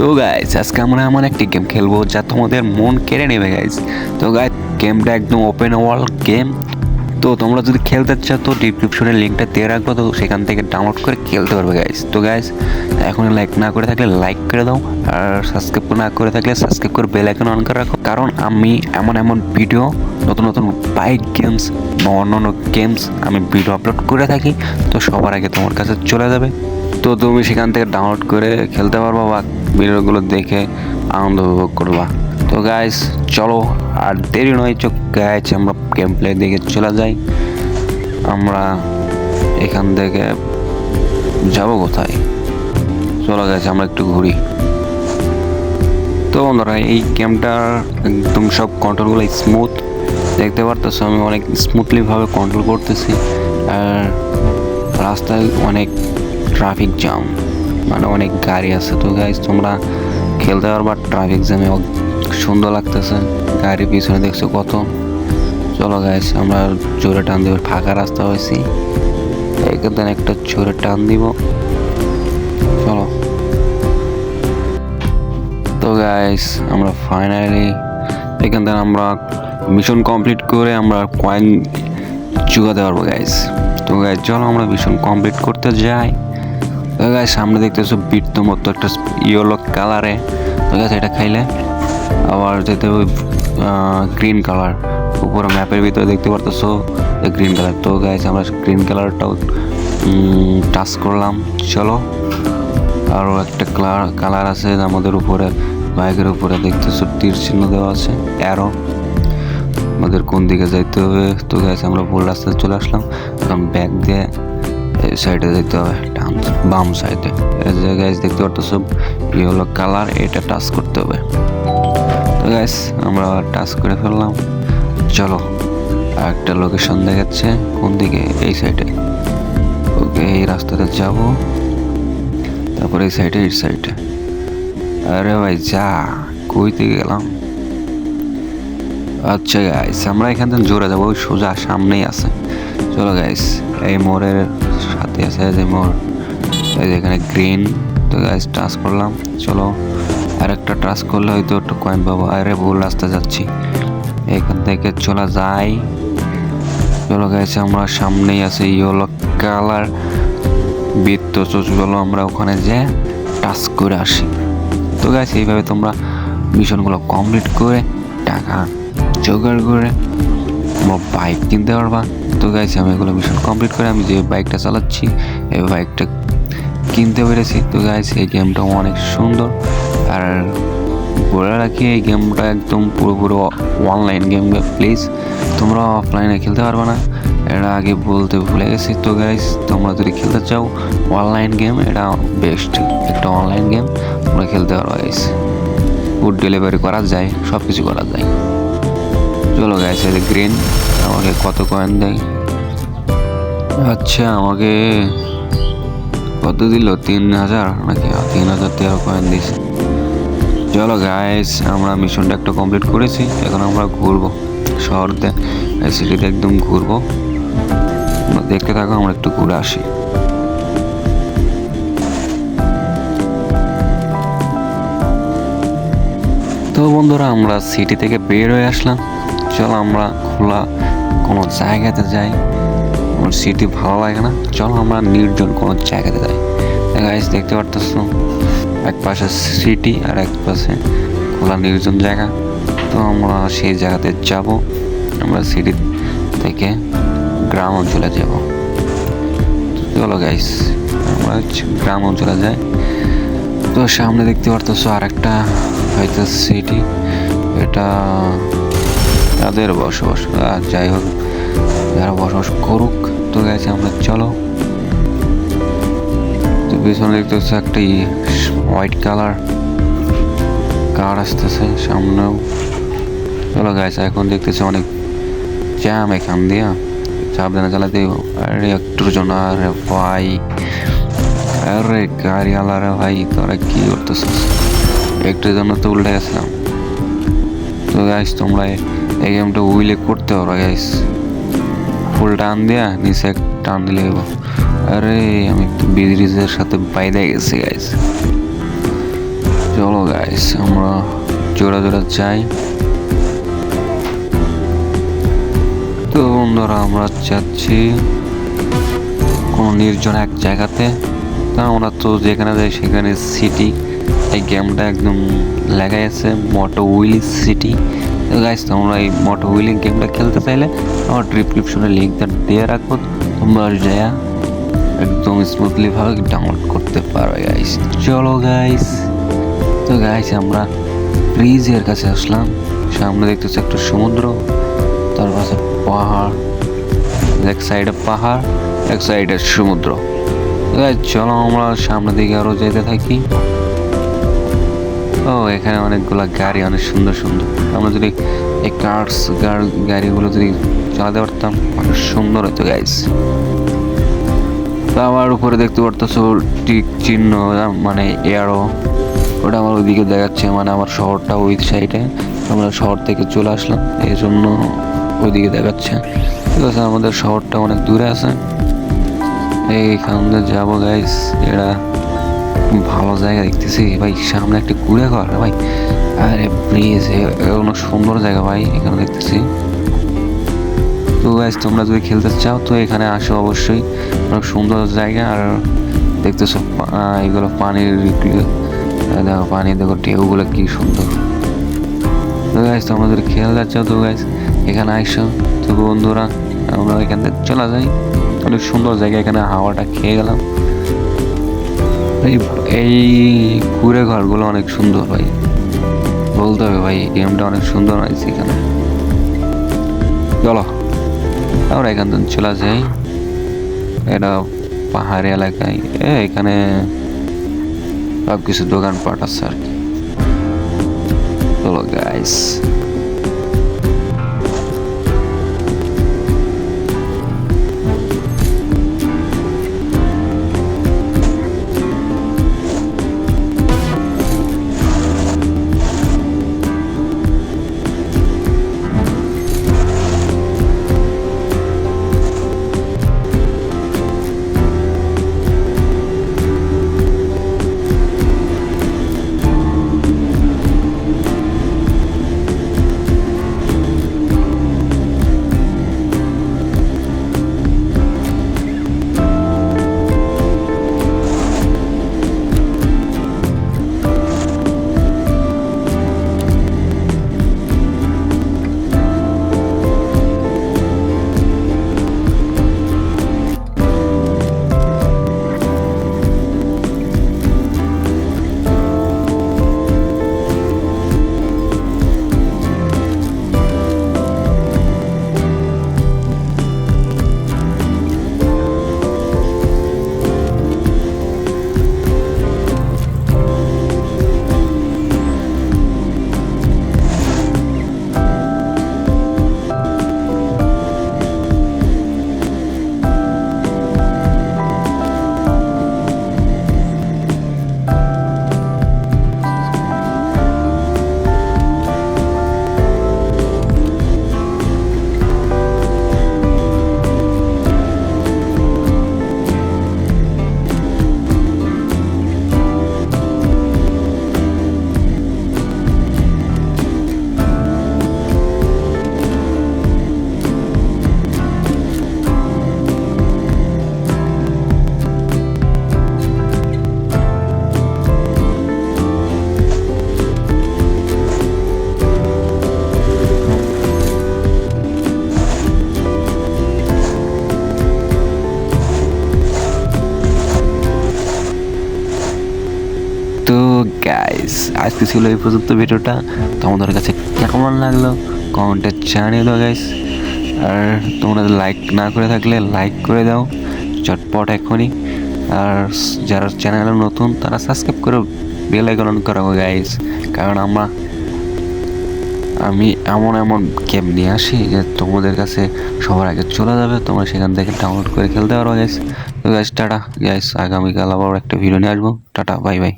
তো গাইস আজকে আমরা এমন একটি গেম খেলব যা তোমাদের মন কেড়ে নেবে গাইস তো গাইস গেমটা একদম ওপেন ওয়ার্ল্ড গেম তো তোমরা যদি খেলতে চাও, তো ডিসক্রিপশনে লিঙ্কটা দিয়ে রাখব, তো সেখান থেকে ডাউনলোড করে খেলতে পারবে গাইস তো গাইস এখন লাইক না করে থাকলে লাইক করে দাও, আর সাবস্ক্রাইব না করে থাকলে সাবস্ক্রাইব করে বেল আইকন অন করে রাখো। কারণ আমি এমন এমন ভিডিও নতুন নতুন বাইক গেমস বা অন্য অন্য গেমস আমি ভিডিও আপলোড করে থাকি, তো সবার আগে তোমার কাছে চলে যাবে। তো তুমি সেখান থেকে ডাউনলোড করে খেলতে পারবা বা ভিডিওগুলো দেখে আনন্দ উপভোগ করবা। তো গাইস চলো, আর দেরি নয় চোখ গাইছ আমরা গেম প্লে দেখে চলে যাই। আমরা এখান থেকে যাব কোথায়? চলো গেছে আমরা একটু ঘুরি। তো বন্ধুরা, এই গেমটার একদম সব কন্ট্রোলগুলো স্মুথ দেখতে পারতেছো, আমি অনেক স্মুথলিভাবে কন্ট্রোল করতেছি। আর রাস্তায় অনেক ট্রাফিক জ্যাম মানে অনেক গাড়ি আছে। তো গাইজ তোমরা খেলতে পারবা ট্রাফিক জ্যামে সুন্দর লাগতেছে। গাড়ি পিছনে দেখছ কত। চলো গাইজ আমরা জোরে টান দিব। ফাঁকা রাস্তা হয়েছি। এখানে একটা জোরে টান দিব। চলো। তো গাইস আমরা ফাইনালি এখান থেকে আমরা মিশন কমপ্লিট করে আমরা কয়েন চুকাতে পারব গাইস তো গাইস চলো আমরা মিশন কমপ্লিট করতে যাই। তো সামনে দেখতেছো বৃত্ত মতো একটা ইয়েলো কালারে তো গাইস এটা খাইলে আবার যেতে গ্রিন কালার উপরে ম্যাপের ভিতরে দেখতে পারতেছো গ্রিন কালার তো গাইস আমরা গ্রিন কালারটাও টাচ করলাম। চলো। আরও একটা কালার কালার আছে আমাদের উপরে। বাইকের উপরে দেখতেছো তীর চিহ্ন দেওয়া আছে অ্যারো আমাদের কোন দিকে যাইতে হবে? তো গাইস আমরা ভুল রাস্তায় চলে আসলাম। এখন ব্যাগ দিয়ে এই সাইডে যেতে হবে ডান বাম সাইডে এই যে গাইস দেখতে পারতেছো ই হলো কালার এটা টাচ করতে হবে। তো গাইস আমরা টাচ করে ফেললাম। চলো, একটা লোকেশন দেখাচ্ছে, কোন দিকে? এই সাইডে ওকে এই রাস্তাতে যাব। তারপরে এই সাইডে এই সাইডে আরে ভাই, যা কইতে গেলাম? আচ্ছা গাইস আমরা এখান থেকে জোরে যাব সোজা সামনেই আছে। চলো গাইস এই মোড়ের সাথে আছে এই এখানে গ্রিন তো গাইস টাচ করলাম। চলো আর একটা টাচ করলে হয়তো একটু কয়েন পাবো। আরে ভুল রাস্তা যাচ্ছি। এখান থেকে চলে যাই। চলো গাইস আমরা সামনেই আছে ইয়েলো কালার বৃত্ত চলো আমরা ওখানে যে টাচ করে আসি। তো গাইস এইভাবে তোমরা মিশনগুলো কমপ্লিট করে টাকা জোগাড় করে বাইক কিনতে পারবা। তো গাইস আমি এগুলো মিশন কমপ্লিট করে আমি যে বাইকটা চালাচ্ছি, এই বাইকটা কিনতে পেরেছি। তো গাইস এই গেমটা অনেক সুন্দর। আর বলে রাখি, এই গেমটা একদম পুরোপুরি অনলাইন গেম প্লিজ তোমরা অফলাইনে খেলতে পারবে না। এটা আগে বলতে ভুলে গেছি। তো গাইস তোমরা যদি খেলতে চাও অনলাইন গেম এটা বেস্ট একটা অনলাইন গেম তোমরা খেলতে পারো গাইস ফুড ডেলিভারি করা যায় সব কিছু করা যায়। চলো এই গ্রিন আমাকে কত কয়েন দেয়? আচ্ছা আমাকে কত দিল? তিন হাজার নাকি? তিন হাজার তেরো কয়েন দিয়েছে। চলো গাইস আমরা মিশনটা একটা কমপ্লিট করেছি। এখন আমরা ঘুরবো শহরতে সিটিতে একদম ঘুরবো। দেখতে থাকো, আমরা একটু ঘুরে আসি। তো বন্ধুরা, আমরা সিটি থেকে বের হয়ে আসলাম। চলো আমরা খোলা কোনো জায়গাতে যাই। আমার সিটি ভালো লাগে না। চল আমরা নির্জন কোনো জায়গাতে যাই। গাইস দেখতে পারতেছো, এক পাশে সিটি আর এক পাশে খোলা নির্জন জায়গা। তো আমরা সেই জায়গাতে যাব। আমরা সিটি থেকে গ্রাম অঞ্চলে যাব। চলো গাইস আমরা গ্রাম অঞ্চলে যাই। তো সামনে দেখতে পারতেছো আর একটা হয়তো সিটি এটা তাদের বসবাস। আর যাই হোক, যারা বসবাস করুক, তো গেছে আমরা চলো। তো পেছনে দেখতে হচ্ছে একটা হোয়াইট কালার কার আসতেছে সামনেও। চলো গাইছে এখন দেখতেছে অনেক জ্যাম এখান দিয়ে। সাবধানে চালাতে আরে, একটুর জন্য, আরে ভাই। আরে গাড়ি আলারে ভাই, তোরা কি করতেছিস একটুর জন্য তো উল্টে গেছিলাম তো গাইস তোমরা এই গেমটা উইলে করতে পারো গাইস ফুল টান দিয়া নিচে টান দিলে আরে, আমি তো ব্রিজের সাথে বাইরে গেছি গাইস চলো গাইস আমরা জোড়া জোড়া যাই। তো বন্ধুরা, আমরা যাচ্ছি কোনো নির্জন এক জায়গাতে। তা আমরা তো যেখানে যাই সেখানে সিটি এই গেমটা একদম লেখাই আছে, মোটো উইলি সিটি গাইস তোমরা এই মোটো উইলি গেমটা খেলতে চাইলে আমার ডিসক্রিপশনে লিঙ্কটা দিয়ে রাখব। তোমরা যায়া একদম স্মুথলি ভাবে ডাউনলোড করতে পারবে গাইস চলো গাইস তো গাইস আমরা ব্রিজের কাছে আসলাম। সামনে দেখতেছি একটা সমুদ্র, তার পাশে পাহাড়, এক সাইডে পাহাড়, এক সাইডে সমুদ্র। চলো আমরা সামনের দিকে আরও যেতে থাকি। ও, এখানে অনেকগুলা গাড়ি, অনেক সুন্দর সুন্দর। আমরা যদি এই কার্স গাড়িগুলো যদি চালাতে পারতাম, অনেক সুন্দর হতো গাইস তো আমার উপরে দেখতে পারতেছো টিক চিহ্ন মানে এয়ারো ওটা আমার ওইদিকে দেখাচ্ছে মানে আমার শহরটা ওই সাইডে আমরা শহর থেকে চলে আসলাম এই জন্য ওইদিকে দেখাচ্ছে। ঠিক আছে, আমাদের শহরটা অনেক দূরে আছে। এইখান দিয়ে যাব গাইস এটা ভালো জায়গা দেখতেছি। ভাই, সামনে একটা কুড়ে ঘর ভাই। আরে প্লিজ অনেক সুন্দর জায়গা, ভাই, এখানে দেখতেছি। তো গাইস তোমরা যদি খেলতে চাও, তো এখানে আসো অবশ্যই। অনেক সুন্দর জায়গা, আর দেখতেছো এগুলো পানির দেখো, পানি, দেখো, ঢেউগুলো কি সুন্দর। তো গাইস তোমরা যদি খেলতে চাও, তো গাইস এখানে আইসো। তো বন্ধুরা, আমরা এখান থেকে চলে যাই। অনেক সুন্দর জায়গা, এখানে হাওয়াটা খেয়ে গেলাম। এই এই কুড়ে ঘরগুলো অনেক সুন্দর ভাই। বলতে হবে ভাই গেমটা অনেক সুন্দর হয়েছে এখানে। চলো, আমরা এখান থেকে চলে যাই। এটা পাহাড়ি এলাকায়। এখানে সব কিছু দোকানপাট আছে আর কি। চলো গাইস গাইস আজকে ছিল এই পর্যন্ত ভিডিওটা। তোমাদের কাছে কেমন লাগল? কমেন্টে জানিয়ে দাও গাইস আর তোমরা লাইক না করে থাকলে লাইক করে দাও, চটপট এখনই। আর যারা চ্যানেলে নতুন, তারা সাবস্ক্রাইব করে বেল আইকন অন করাবো গাইস কারণ আমরা, আমি এমন এমন গেম নিয়ে আসি যে তোমাদের কাছে সবার আগে চলে যাবে। তোমরা সেখান থেকে ডাউনলোড করে খেলতে পারো গাইস তো গাইস টাটা। গাইস আগামীকাল আবার একটা ভিডিও নিয়ে আসব। Tata bye bye